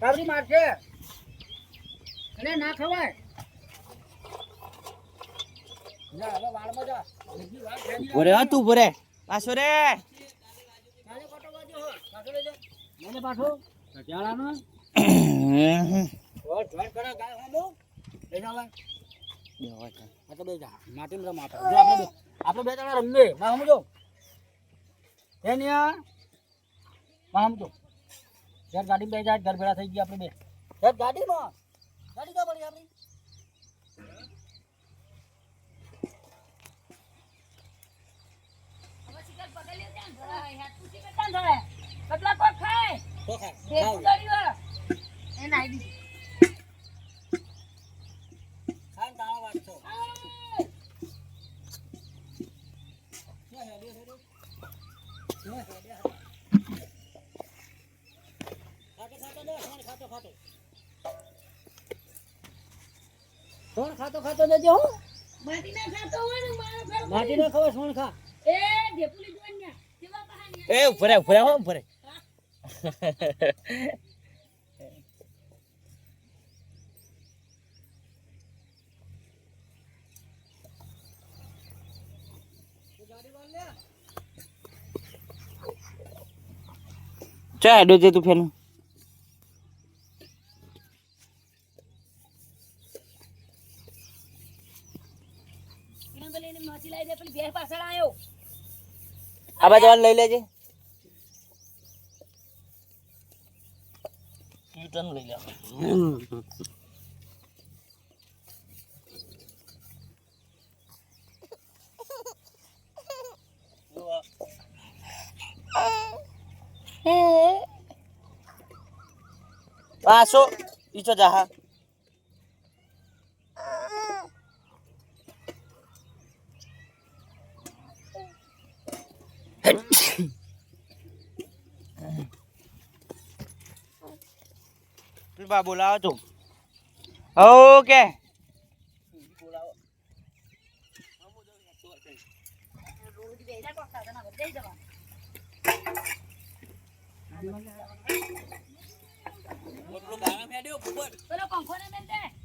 કાબરી મારશે અને ના ખવાય? ઓરે હવે વાળમાં જા. બીજી વાર ફેરી ઊભો રે. હો તું ઊભો પાછો રે પાછો લઈ જા. મને પાછો. સજાળાનો ઓર જોઈન કરે ગાય હાલો લઈ જા ભાઈ આ તો. બે જા. માટીમાં આપણે. બે. જણા રમીએ. ના સમજો. હે નિયા? યાર, ગાડી બે જાય ઘર ભેળા થઈ ગયા આપણે બે. યાર, ગાડીમાં. ગાડી ક્યાં પડી આપણી? વાગશો. હેડે હેડે? ખાતો દેજો હું માટી ના ખાતો. હોય ને મારો જજો માટી ના ખાવા સોણ ખા. એ ઊભો એ ઊભો રે હો ઊભો રે ચા તું છે તું આ બાજુ લઈ લેજે. કીર્તન લઈ લે પાછો ઈચો જાહા બા બોલાવો તું. ઓકે. ને